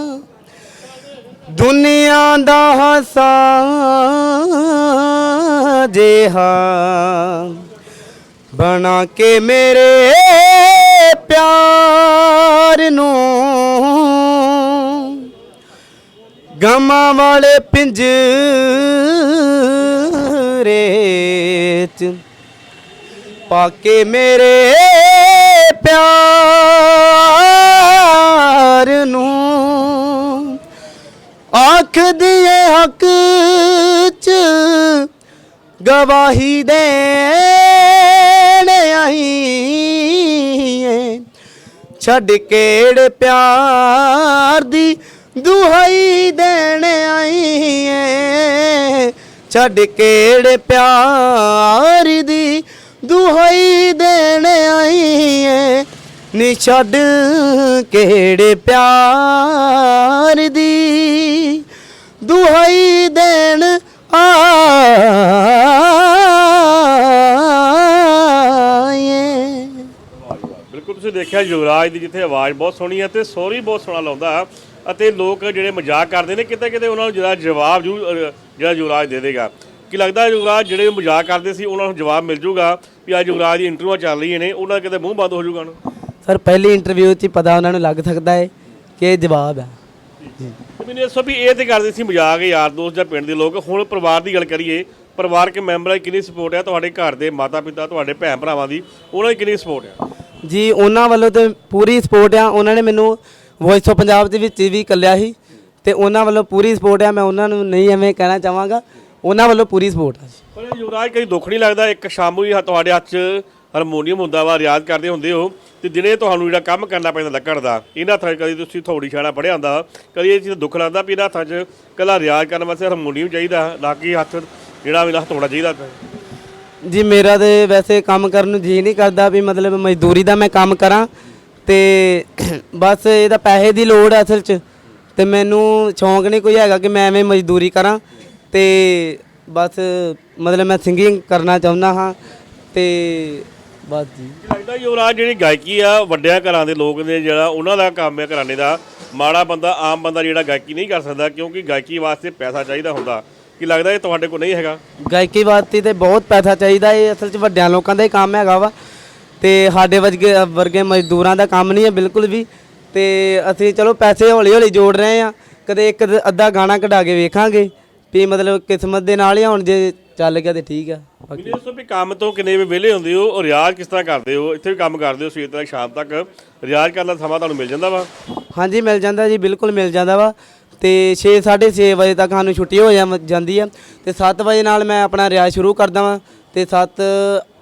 ਹਾਂ। ਦੁਨੀਆ ਦਾ ਹਸਾ ਜਿਹਾ ਬਣਾ ਕੇ ਮੇਰੇ ਪਿਆਰ ਨੂੰ ਗਮਾਂ ਵਾਲੇ ਪਿੰਜਰੇ 'ਚ ਪਾ ਕੇ ਮੇਰੇ ਪਿਆਰ ਨੂੰ ਆਖ ਦੀਏ ਹੱਕ ਚ ਗਵਾਹੀ ਦੇਣ ਆਈ। ਛੱਡ ਕਿਹੜੇ ਪਿਆਰ ਦੀ ਦੁਹਾਈ ਦੇਣ ਆਈ ਏ? ਛੱਡ ਕਿਹੜੇ ਪਿਆਰ ਦੀ ਦੁਹਾਈ ਦੇਣ ਆਈ ਏ? ਨੀ ਛੱਡ ਕਿਹੜੇ ਪਿਆਰ ਦੀ ਦੁਹਾਈ ਦੇਣ ਆ ਬਿਲਕੁਲ ਤੁਸੀਂ ਦੇਖਿਆ ਯੁਵਰਾਜ ਦੀ ਜਿੱਥੇ ਆਵਾਜ਼ ਬਹੁਤ ਸੋਹਣੀ ਹੈ ਤੇ ਸੋਰੀ ਬਹੁਤ ਸੋਹਣਾ ਲਾਉਂਦਾ ਅਤੇ ਲੋਕ ਜਿਹੜੇ ਮਜ਼ਾਕ ਕਰਦੇ ਨੇ ਕਿਤੇ ਕਿਤੇ ਉਹਨਾਂ ਨੂੰ ਜਿਹੜਾ ਜਵਾਬ ਜੂ ਜਿਹੜਾ ਯੁਵਰਾਜ ਦੇ ਦੇਗਾ। ਕੀ ਲੱਗਦਾ ਯੁਵਰਾਜ ਜਿਹੜੇ ਮਜ਼ਾਕ ਕਰਦੇ ਸੀ ਉਹਨਾਂ ਨੂੰ ਜਵਾਬ ਮਿਲ ਜੂਗਾ ਵੀ ਅੱਜ ਯੁਵਰਾਜ ਦੀ ਇੰਟਰਵਿਊ ਚੱਲ ਰਹੀਆਂ ਨੇ ਉਹਨਾਂ ਦਾ ਕਿਤੇ ਮੂੰਹ ਬੰਦ ਹੋ ਉਹਨੂੰ ਸਰ ਪਹਿਲੀ ਇੰਟਰਵਿਊ 'ਚ ਹੀ ਪਤਾ ਉਹਨਾਂ ਨੂੰ ਲੱਗ ਸਕਦਾ ਹੈ ਕਿ ਇਹ ਜਵਾਬ ਹੈ। ਮੈਨੂੰ ਦੱਸੋ ਵੀ ਇਹ ਤੇ ਕਰਦੇ ਸੀ ਮਜ਼ਾਕ ਯਾਰ ਦੋਸਤ ਜਾਂ ਪਿੰਡ ਦੇ ਲੋਕ ਹੁਣ ਪਰਿਵਾਰ ਦੀ ਗੱਲ ਕਰੀਏ ਪਰਿਵਾਰਕ ਮੈਂਬਰਾਂ ਦੀ ਕਿੰਨੀ ਸਪੋਰਟ ਹੈ ਤੁਹਾਡੇ ਘਰ ਦੇ ਮਾਤਾ ਪਿਤਾ ਤੁਹਾਡੇ ਭੈਣ ਭਰਾਵਾਂ ਦੀ ਉਹਨਾਂ ਦੀ ਕਿੰਨੀ ਸਪੋਰਟ ਹੈ ਜੀ ਉਹਨਾਂ ਵੱਲੋਂ ਤੇ ਪੂਰੀ ਸਪੋਰਟ ਆ। ਉਹਨਾਂ ਨੇ ਮੈਨੂੰ ਵੌਇਸ ਆਫ ਪੰਜਾਬ ਦੇ ਵਿੱਚ ਵੀ ਕੱਲਿਆ ਸੀ ਤੇ ਉਹਨਾਂ ਵੱਲੋਂ ਪੂਰੀ ਸਪੋਰਟ ਆ। ਮੈਂ ਉਹਨਾਂ ਨੂੰ ਨਹੀਂ ਐਵੇਂ ਕਹਿਣਾ ਚਾਹਾਂਗਾ। ਉਹਨਾਂ ਵੱਲੋਂ ਪੂਰੀ ਸਪੋਰਟ ਆ ਜੀ। ਪਰ ਯੁਵਰਾਜ ਕਦੀ ਦੁੱਖ ਨਹੀਂ ਲੱਗਦਾ? ਇੱਕ ਸ਼ਾਮ ਨੂੰ ਹੀ ਤੁਹਾਡੇ ਹੱਥ 'ਚ ਹਾਰਮੋਨੀਅਮ ਹੁੰਦਾ ਵਾ ਰਿਆਜ਼ ਕਰਦੇ ਹੁੰਦੇ ਹੋ ਤੇ ਦਿਨੇ ਤੁਹਾਨੂੰ ਜਿਹੜਾ ਕੰਮ ਕਰਨਾ ਪੈਂਦਾ ਲੱਕੜ ਦਾ ਇਹਨਾਂ ਹੱਥਾਂ 'ਚ ਕਦੀ ਤੁਸੀਂ ਥੋੜੀ ਛਾਣਾ ਪੜਿਆ ਹੁੰਦਾ ਕਦੀ ਇਹ ਚੀਜ਼ ਦੁੱਖ ਲੱਗਦਾ ਵੀ ਇਹਨਾਂ ਹੱਥਾਂ 'ਚ ਕੱਲਾ ਰਿਆਜ਼ ਕਰਨ ਵਾਸਤੇ ਹਾਰਮੋਨੀਅਮ ਚਾਹੀਦਾ ਨਾ ਕਿ ਹੱਥ ਜਿਹੜਾ ਵੀ ਹਥੌੜਾ ਚਾਹੀਦਾ ਜੀ ਮੇਰਾ ਤੇ ਵੈਸੇ ਕੰਮ ਕਰਨ ਨੂੰ ਜੀ ਨਹੀਂ ਕਰਦਾ ਵੀ ਮਤਲਬ ਮਜ਼ਦੂਰੀ ਦਾ ਮੈਂ ਕੰਮ ਕਰਾਂ ਤੇ ਬਸ ਇਹਦਾ ਪੈਸੇ ਦੀ ਲੋੜ ਹੈ ਅਸਲ 'ਚ। ਤੇ ਮੈਨੂੰ ਸ਼ੌਂਕ ਨਹੀਂ ਕੋਈ ਹੈਗਾ ਕਿ ਮੈਂ ਐਵੇਂ ਮਜ਼ਦੂਰੀ ਕਰਾਂ ਤੇ ਬਸ ਮਤਲਬ ਮੈਂ ਸਿੰਗਿੰਗ ਕਰਨਾ ਚਾਹੁੰਦਾ ਹਾਂ ਤੇ ਬਸ ਜੀ। ਲੱਗਦਾ ਯੁਵਰਾਜ ਜਿਹੜੀ ਗਾਇਕੀ ਆ ਵੱਡਿਆਂ ਘਰਾਂ ਦੇ ਲੋਕ ਨੇ ਜਿਹੜਾ ਉਹਨਾਂ ਦਾ ਕੰਮ ਹੈ ਕਰਾਣੇ ਦਾ ਮਾੜਾ ਬੰਦਾ ਆਮ ਬੰਦਾ ਜਿਹੜਾ ਗਾਇਕੀ ਨਹੀਂ ਕਰ ਸਕਦਾ ਕਿਉਂਕਿ ਗਾਇਕੀ ਵਾਸਤੇ ਪੈਸਾ ਚਾਹੀਦਾ ਹੁੰਦਾ। ਕੀ ਲੱਗਦਾ ਇਹ ਤੁਹਾਡੇ ਕੋਲ ਨਹੀਂ ਹੈਗਾ? ਗਾਇਕੀ ਵਾਸਤੇ ਤੇ ਬਹੁਤ ਪੈਸਾ ਚਾਹੀਦਾ ਇਹ ਅਸਲ 'ਚ ਵੱਡਿਆਂ ਲੋਕਾਂ ਦਾ ਹੀ ਕੰਮ ਹੈਗਾ ਵਾ। ਤੇ ਸਾਡੇ ਵਰਗੇ ਵਰਗੇ ਮਜ਼ਦੂਰਾਂ ਦਾ ਕੰਮ ਨਹੀਂ ਹੈ ਬਿਲਕੁਲ ਵੀ। ਤੇ ਅਸੀਂ ਚਲੋ ਪੈਸੇ ਹੌਲੀ ਹੌਲੀ ਜੋੜ ਰਹੇ ਆ ਕਦੇ ਇੱਕ ਅੱਧਾ ਗਾਣਾ ਕਢਾ ਕੇ ਵੇਖਾਂਗੇ। ਵੀ ਮਤਲਬ ਕਿਸਮਤ ਦੇ ਨਾਲ ਹੀ ਹੁਣ ਜੇ ਚੱਲ ਗਿਆ ਤੇ ਠੀਕ ਆ। ਬਾਕੀ ਮੈਨੂੰ ਦੱਸੋ ਵੀ ਕੰਮ ਤੋਂ ਕਿੰਨੇ ਵੇ ਵਿਹਲੇ ਹੁੰਦੇ ਹੋ ਔਰ ਰਿਆਜ਼ ਕਿਸ ਤਰ੍ਹਾਂ ਕਰਦੇ ਹੋ? ਇੱਥੇ ਵੀ ਕੰਮ ਕਰਦੇ ਹੋ ਸਵੇਰ ਤੋਂ ਲੈ ਕੇ ਸ਼ਾਮ ਤੱਕ। ਰਿਆਜ਼ ਕਰਨ ਦਾ ਸਮਾਂ ਤੁਹਾਨੂੰ ਮਿਲ ਜਾਂਦਾ ਵਾ? ਹਾਂਜੀ ਮਿਲ ਜਾਂਦਾ ਜੀ ਬਿਲਕੁਲ ਮਿਲ ਜਾਂਦਾ ਵਾ। ਤੇ 6 6:30 ਵਜੇ ਤੱਕ ਸਾਨੂੰ ਛੁੱਟੀ ਹੋ ਜਾ- ਜਾਂਦੀ ਆ। ਤੇ 7 ਵਜੇ ਨਾਲ ਮੈਂ ਆਪਣਾ ਰਿਆਜ਼ ਸ਼ੁਰੂ ਕਰਦਾ ਵਾਂ ਤੇ 7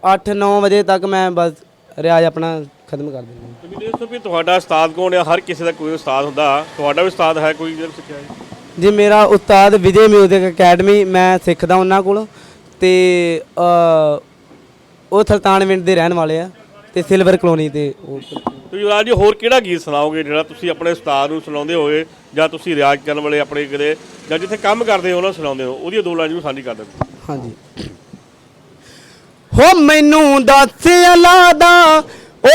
8 9 ਵਜੇ ਤੱਕ ਮੈਂ ਬਸ ਰਿਆਜ਼ ਆਪਣਾ ਖਤਮ ਕਰ ਦਿੰਦਾ ਤੇ ਮੈਨੂੰ ਦੱਸੋ ਵੀ ਤੁਹਾਡਾ ਉਸਤਾਦ ਕੌਣ ਹੈ ਹਰ ਕਿਸੇ ਦਾ ਕੋਈ ਉਸਤਾਦ ਹੁੰਦਾ। ਤੁਹਾਡਾ ਵੀ ਉਸਤਾਦ ਹੈ ਕੋਈ ਜਿਹੜਾ ਸਿੱਖਿਆ ਹੈ? ਜੀ ਮੇਰਾ ਉਸਤਾਦ ਵਿਜੇ ਮਿਊਜ਼ਿਕ ਅਕੈਡਮੀ ਮੈਂ ਸਿੱਖਦਾ ਉਹਨਾਂ ਕੋਲ। ਤੇ ਅ, ਉਹ ਸੁਲਤਾਨਵਿੰਡ ਦੇ ਰਹਿਣ ਵਾਲੇ ਆ ਤੇ ਸਿਲਵਰ ਕਲੋਨੀ ਤੇ ਉਹ ਤੁਸੀਂ ਯੁਵਰਾਜ ਜੀ, ਹੋਰ ਕਿਹੜਾ ਗੀਤ ਸੁਣਾਓਗੇ ਜਿਹੜਾ ਤੁਸੀਂ ਆਪਣੇ ਉਸਤਾਦ ਨੂੰ ਸੁਣਾਉਂਦੇ ਹੋਏ ਜਾਂ ਤੁਸੀਂ ਰਿਆਜ਼ ਕਰਨ ਵੇਲੇ ਆਪਣੇ ਕਿਤੇ ਜਾਂ ਜਿੱਥੇ ਕੰਮ ਕਰਦੇ ਹੋ ਉਹਨਾਂ ਨੂੰ ਸੁਣਾਉਂਦੇ ਹੋ, ਉਹਦੀਆਂ ਦੋ ਲਾਈਨਾਂ ਨੂੰ ਸਾਂਝੀ ਕਰ ਦਿਓ। ਹਾਂਜੀ। ਹੋ ਮੈਨੂੰ ਦੱਸ ਅਲਾਦਾ,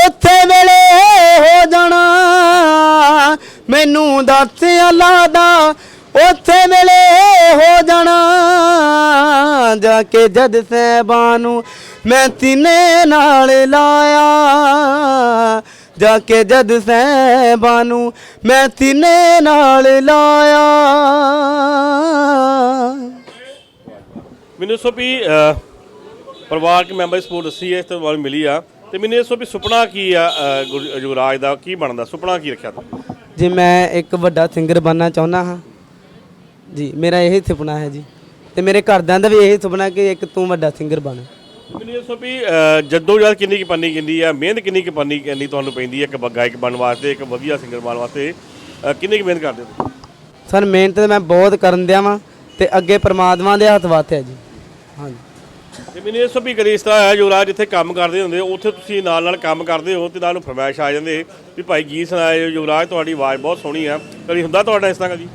ਉੱਥੇ ਵੇਲੇ ਹੋ ਜਾਣਾ। ਮੈਨੂੰ ਦੱਸ ਅਲਾਦਾ, ਉੱਥੇ ਵੇਲੇ ਹੋ ਜਾਣਾ। ਜਾ ਕੇ ਜਦ ਸਹਿਬਾਂ ਨੂੰ ਮੈਂ ਤਿੰਨੇ ਨਾਲ ਲਾਇਆ। ਜਾ ਕੇ ਜਦ ਸਹਿਬਾਂ ਨੂੰ ਮੈਂ ਸੀਨੇ ਨਾਲ ਲਾਇਆ। ਮੈਨੂੰ ਦੱਸੋ ਵੀ ਪਰਿਵਾਰਕ ਮੈਂਬਰ ਸਪੋਰਟ ਦੱਸੀ ਹੈ ਇਸ ਤੋਂ ਬਾਅਦ ਮਿਲੀ ਆ। ਤੇ ਮੈਨੂੰ ਇਹ ਦੱਸੋ ਵੀ ਸੁਪਨਾ ਕੀ ਆ ਯੁਵਰਾਜ ਦਾ ਕੀ ਬਣਦਾ? ਸੁਪਨਾ ਕੀ ਰੱਖਿਆ ਤੁਸੀਂ ਜੀ ਮੈਂ ਇੱਕ ਵੱਡਾ ਸਿੰਗਰ ਬਣਨਾ ਚਾਹੁੰਦਾ ਹਾਂ। ਜੀ ਮੇਰਾ ਇਹ ਸੁਪਨਾ ਹੈ ਜੀ। ਤੇ ਮੇਰੇ ਘਰਦਿਆਂ ਦਾ ਵੀ ਇਹ ਸੁਪਨਾ ਕਿ ਇੱਕ ਤੂੰ ਵੱਡਾ ਸਿੰਗਰ ਬਣ। ਮੈਨੂੰ ਇਹ ਦੱਸੋ ਵੀ ਅਹ, ਜੱਦੋ ਜਦ ਕਿੰਨੀ ਕੀ ਪੰਨੀ ਕਿੰਦੀ ਆ ਮਿਹਨਤ ਕਿੰਨੀ ਕੀ ਪੰਨੀ ਕਿੰਨੀ ਤੁਹਾਨੂੰ ਪੈਂਦੀ ਹੈ ਇੱਕ ਬ- ਗਾਇਕ ਬਣਨ ਵਾਸਤੇ ਇੱਕ ਵਧੀਆ ਸਿੰਗਰ ਬਣਨ ਵਾਸਤੇ? ਕਿੰਨੀ ਕੀ ਮਿਹਨਤ ਕਰਦੇ ਹੋ ਤੁਸੀਂ? ਸਰ ਮਿਹਨਤ ਤਾਂ ਮੈਂ ਬਹੁਤ ਕਰਨ ਦਿਆ ਵਾਂ ਤੇ ਅੱਗੇ ਪ੍ਰਮਾਤਮਾ ਦੇ ਹੱਥ ਵਾਤੇ ਹੈ ਜੀ। ਹਾਂਜੀ। ਤੇ ਮੈਨੂੰ ਇਹ ਦੱਸੋ ਵੀ ਕਦੇ ਇਸ ਤਰ੍ਹਾਂ ਹੈ ਯੁਵਰਾਜ ਜਿੱਥੇ ਕੰਮ ਕਰਦੇ ਹੁੰਦੇ ਉੱਥੇ ਤੁਸੀਂ ਨਾਲ ਨਾਲ ਕੰਮ ਕਰਦੇ ਹੋ ਤੇ ਨਾਲ ਨੂੰ ਫਰਮਾਇਸ਼ ਆ ਜਾਂਦੇ ਵੀ ਭਾਈ ਗੀਤ ਸੁਣਾਏ ਯੁਵਰਾਜ ਤੁਹਾਡੀ ਆਵਾਜ਼ ਬਹੁਤ ਸੋਹਣੀ ਆ। ਕਦੀ ਹੁੰਦਾ ਤੁਹਾਡਾ ਇਸ ਤਰ੍ਹਾਂ ਕਦੀ?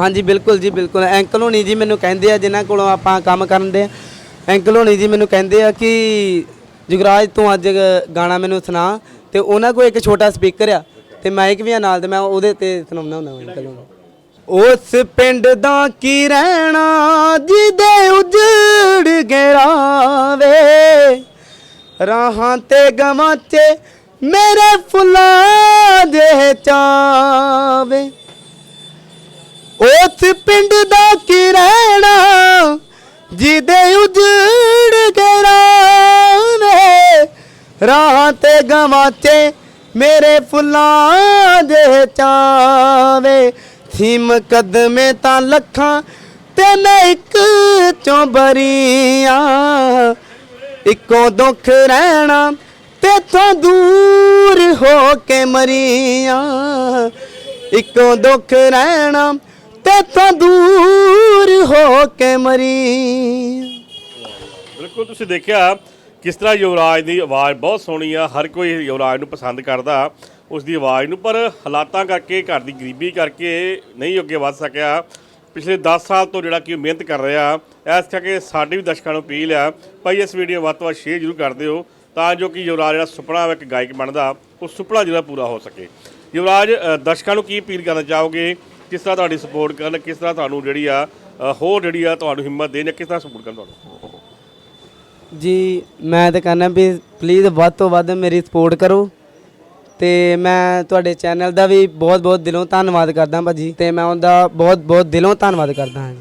ਹਾਂਜੀ ਬਿਲਕੁਲ ਜੀ ਬਿਲਕੁਲ। ਐਂਕਲ ਹੋਣੀ ਜੀ ਮੈਨੂੰ ਕਹਿੰਦੇ ਆ ਜਿਨ੍ਹਾਂ ਕੋਲੋਂ ਆਪਾਂ ਕੰਮ ਕਰਨ ਦੇ ਆ ਅੰਕਲ ਹੋਣੀ ਜੀ ਮੈਨੂੰ ਕਹਿੰਦੇ ਆ ਕਿ ਜੁਗਰਾਜ ਤੂੰ ਅੱਜ ਗਾਣਾ ਮੈਨੂੰ ਸੁਣਾ ਤੇ ਉਹਨਾਂ ਕੋਲ ਇੱਕ ਛੋਟਾ ਸਪੀਕਰ ਆ ਤੇ ਮਾਈਕ ਵੀ ਆ ਨਾਲ ਤੇ ਮੈਂ ਉਹਦੇ ਤੇ ਸੁਣਾਉਂਦਾ ਹੁੰਦਾ ਅੰਕਲ ਨੂੰ ਉਸ ਪਿੰਡ ਦਾ ਕੀ ਰਹਿਣਾ ਜਿਹਦੇ ਉਜੜ ਗਿਆ ਰਾਹਾਂ ਤੇ ਗਵਾਚੇ ਮੇਰੇ ਫੁੱਲਾਂ ਦੇ ਚਾਵੇ। ਉਸ ਪਿੰਡ ਦਾ ਕੀ ਰਹਿਣਾ ਜਿਹਦੇ ਉਜੜ ਗਰਾਵੇ ਰਾਹ ਤੇ ਗਵਾਚੇ ਮੇਰੇ ਫੁੱਲਾਂ ਦੇ ਚਾਵੇ। ਸੀ ਮੁਕੱਦਮੇ ਤਾਂ ਲੱਖਾਂ ਤੇ ਮੈਂ ਇੱਕ ਚੋਂ ਬਰੀਆਂ। ਇੱਕੋ ਦੁੱਖ ਰਹਿਣਾ ਤੇਥੋਂ ਦੂਰ ਹੋ ਕੇ ਮਰੀਆਂ। ਇੱਕੋ ਦੁੱਖ ਰਹਿਣਾ ਤੇਥੋਂ ਦੂਰ ਹੋ ਕੇ ਮਰੀਆਂ ਬਿਲਕੁਲ, ਤੁਸੀਂ ਦੇਖਿਆ ਕਿਸ ਤਰ੍ਹਾਂ ਯੁਵਰਾਜ ਦੀ ਆਵਾਜ਼ ਬਹੁਤ ਸੋਹਣੀ ਆ, ਹਰ ਕੋਈ ਯੁਵਰਾਜ ਨੂੰ ਪਸੰਦ ਕਰਦਾ। ਉਸ ਦੀ ਆਵਾਜ਼ ਨੂੰ, ਪਰ ਹਾਲਾਤਾਂ ਕਰਕੇ, ਘਰ ਦੀ ਗਰੀਬੀ ਕਰਕੇ ਨਹੀਂ ਅੱਗੇ ਵੱਧ ਸਕਿਆ। ਪਿਛਲੇ 10 ਸਾਲ ਤੋਂ ਜਿਹੜਾ ਕਿ ਉਹ ਮਿਹਨਤ ਕਰ ਰਿਹਾ, ਇਸ ਕਰਕੇ ਸਾਡੇ ਵੀ ਦਰਸ਼ਕਾਂ ਨੂੰ ਅਪੀਲ ਆ, ਭਾਈ, ਇਸ ਵੀਡੀਓ ਵੱਧ ਤੋਂ ਵੱਧ ਸ਼ੇਅਰ ਜ਼ਰੂਰ ਕਰ ਦਿਓ, ਤਾਂ ਜੋ ਕਿ ਯੁਵਰਾਜ ਜਿਹੜਾ ਸੁਪਨਾ ਇੱਕ ਗਾਇਕ ਬਣਦਾ, ਉਹ ਸੁਪਨਾ ਜਿਹੜਾ ਪੂਰਾ ਹੋ ਸਕੇ। ਯੁਵਰਾਜ ਦਰਸ਼ਕਾਂ ਨੂੰ ਕੀ ਅਪੀਲ ਕਰਨਾ ਚਾਹੋਗੇ? ਕਿਸ ਤਰ੍ਹਾਂ ਤੁਹਾਡੀ ਸਪੋਰਟ ਕਰਨ ਕਿਸ ਤਰ੍ਹਾਂ ਤੁਹਾਨੂੰ ਜਿਹੜੀ ਆ ਅ, ਹੋਰ ਜਿਹੜੀ ਆ ਤੁਹਾਨੂੰ ਹਿੰਮਤ ਦੇਣ ਜਾਂ ਕਿਸ ਤਰ੍ਹਾਂ ਸਪੋਰਟ ਕਰਨ ਤੁਹਾਨੂੰ ਜੀ ਮੈਂ ਤਾਂ ਕਹਿੰਦਾ ਵੀ ਪਲੀਜ਼ ਵੱਧ ਤੋਂ ਵੱਧ ਮੇਰੀ ਸਪੋਰਟ ਕਰੋ ਤੇ ਮੈਂ ਤੁਹਾਡੇ ਚੈਨਲ ਦਾ ਵੀ ਬਹੁਤ ਬਹੁਤ ਦਿਲੋਂ ਧੰਨਵਾਦ ਕਰਦਾ ਭਾਜੀ ਤੇ ਮੈਂ ਉਹਦਾ ਬਹੁਤ ਬਹੁਤ ਦਿਲੋਂ ਧੰਨਵਾਦ ਕਰਦਾ ਹਾਂ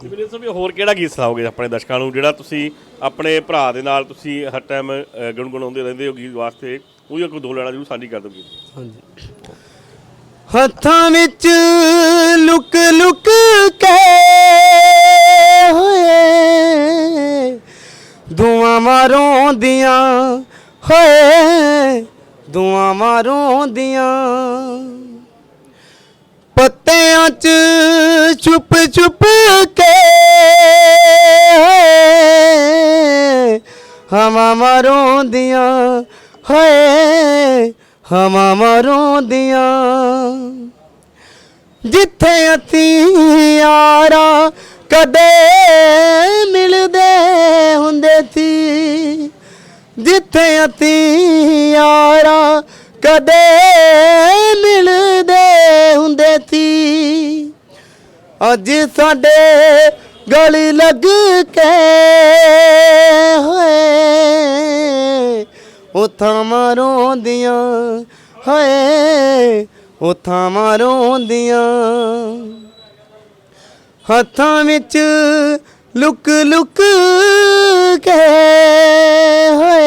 ਤੇ ਦੱਸੋ ਵੀ ਹੋਰ ਕਿਹੜਾ ਗੀਤ ਸੁਣਾਓਗੇ ਆਪਣੇ ਦਰਸ਼ਕਾਂ ਨੂੰ ਜਿਹੜਾ ਤੁਸੀਂ ਆਪਣੇ ਭਰਾ ਦੇ ਨਾਲ ਤੁਸੀਂ ਹਰ ਟਾਈਮ ਗੁੰਗੁਣਾਉਂਦੇ ਰਹਿੰਦੇ ਹੋ ਗੀਤ ਵਾਸਤੇ ਉਹੀ ਕੋਈ ਦੋ ਲੈਣਾ ਜ਼ਰੂਰ ਸਾਂਝੀ ਕਰ ਦਿਓ ਗੀਤ। ਹਾਂਜੀ। ਹੱਥਾਂ ਵਿੱਚ ਲੁਕ ਲੁਕ ਕੇ ਹੋਏ। ਦੁਆ ਮਾਰੋਂਦੀਆਂ ਹੋਏ। ਦੁਆ ਮਾਰੋਂਦੀਆਂ ਪੱਤਿਆਂ 'ਚ ਚੁੱਪ ਚੁੱਪ ਕੇ ਹੋਏ। ਹਵਾ ਮਾਰੋਂਦੀਆਂ ਹੋਏ। ਹਵਾ ਮਾਰੋਂਦੀਆਂ, ਜਿੱਥੇ ਅਸੀਂ ਯਾਰਾ ਕਦੇ ਮਿਲਦੇ ਹੁੰਦੇ ਸੀ, ਜਿੱਥੇ ਅਸੀਂ ਯਾਰਾ ਕਦੇ ਮਿਲਦੇ ਹੁੰਦੇ ਸੀ। ਅੱਜ ਸਾਡੇ ਗਲੀ ਲੱਗ ਕੇ ਹੋਏ ਉਥਾਂ ਮਾਰੋਂਦੀਆਂ, ਹੋਏ, ਉਥਾਂ ਮਾਰੋਂਦੀਆਂ। ਹੱਥਾਂ ਵਿੱਚ ਲੁਕ ਲੁਕ ਕੇ, ਹੋਏ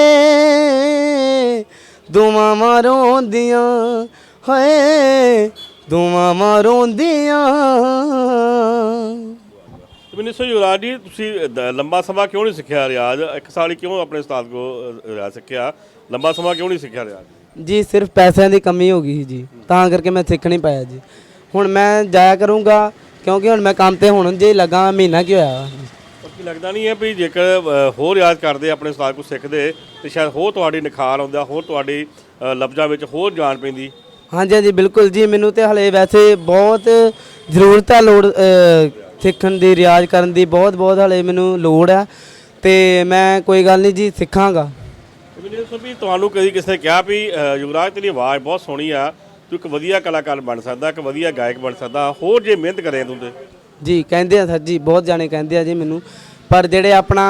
ਦੁਆ ਮਾਰੋਂਦੀਆਂ, ਹੋਏ ਦੁਆ ਮਾਰੋਂਦੀਆਂ। ਤੇ ਮੈਨੂੰ ਦੱਸੋ ਯੁਵਰਾਜ ਜੀ, ਤੁਸੀਂ ਦ- ਲੰਬਾ ਸਮਾਂ ਕਿਉਂ ਨਹੀਂ ਸਿੱਖਿਆ ਰਿਆਜ਼? ਇੱਕ ਸਾਲ ਹੀ ਕਿਉਂ ਆਪਣੇ ਉਸਤਾਦ ਕੋ ਰਿਆਜ਼ ਸਿੱਖਿਆ? ਲੰਬਾ ਸਮਾਂ ਕਿਉਂ ਨਹੀਂ ਸਿੱਖਿਆ ਰਿਆਜ਼ ਜੀ ਸਿਰਫ ਪੈਸਿਆਂ ਦੀ ਕਮੀ ਹੋ ਗਈ ਸੀ ਜੀ। ਤਾਂ ਕਰਕੇ ਮੈਂ ਸਿੱਖ ਨਹੀਂ ਪਾਇਆ ਜੀ। ਹੁਣ ਮੈਂ ਜਾਇਆ ਕਰੂੰਗਾ ਕਿਉਂਕਿ ਹੁਣ ਮੈਂ ਕੰਮ ਤੇ ਹੁਣ ਜੇ ਲੱਗਾ ਮਹੀਨਾ ਕੀ ਹੋਇਆ ਪਰ ਕੀ ਲੱਗਦਾ ਨਹੀਂ ਹੈ ਵੀ ਜੇਕਰ ਅ, ਹੋਰ ਰਿਆਜ਼ ਕਰਦੇ ਆਪਣੇ ਉਸਤਾਦ ਕੋ ਸਿੱਖਦੇ ਤੇ ਸ਼ਾਇਦ ਹੋਰ ਤੁਹਾਡੀ ਨਿਖਾਰ ਆਉਂਦਾ ਹੋਰ ਤੁਹਾਡੀ ਅ, ਲਫ਼ਜ਼ਾਂ ਵਿੱਚ ਹੋਰ ਜਾਣ ਪੈਂਦੀ। ਹਾਂਜੀ ਹਾਂਜੀ ਬਿਲਕੁਲ ਜੀ। ਮੈਨੂੰ ਤੇ ਹਲੇ ਵੈਸੇ ਬਹੁਤ ਜ਼ਰੂਰਤ ਹੈ ਲੋੜ ਸਿੱਖਣ ਦੀ ਰਿਆਜ਼ ਕਰਨ ਦੀ। ਬਹੁਤ ਬਹੁਤ ਹਲੇ ਮੈਨੂੰ ਲੋੜ ਹੈ ਤੇ ਮੈਂ ਕੋਈ ਗੱਲ ਨਹੀਂ ਜੀ ਸਿੱਖਾਂਗਾ। ਮੈਨੂੰ ਦੱਸੋ ਵੀ ਤੁਹਾਨੂੰ ਕਦੀ ਕਿਸੇ ਨੇ ਕਿਹਾ ਵੀ ਅ, ਯੁਵਰਾਜ ਤੇਰੀ ਆਵਾਜ਼ ਬਹੁਤ ਸੋਹਣੀ ਆ ਤੂੰ ਇੱਕ ਵਧੀਆ ਕਲਾਕਾਰ ਬਣ ਸਕਦਾ ਇੱਕ ਵਧੀਆ ਗਾਇਕ ਬਣ ਸਕਦਾ ਹੋਰ ਜੇ ਮਿਹਨਤ ਕਰੇ ਤੂੰ ਤੇ? ਜੀ ਕਹਿੰਦੇ ਆ ਸਰ ਜੀ ਬਹੁਤ ਜਾਣੇ ਕਹਿੰਦੇ ਆ ਜੀ ਮੈਨੂੰ ਪਰ ਜਿਹੜੇ ਆਪਣਾ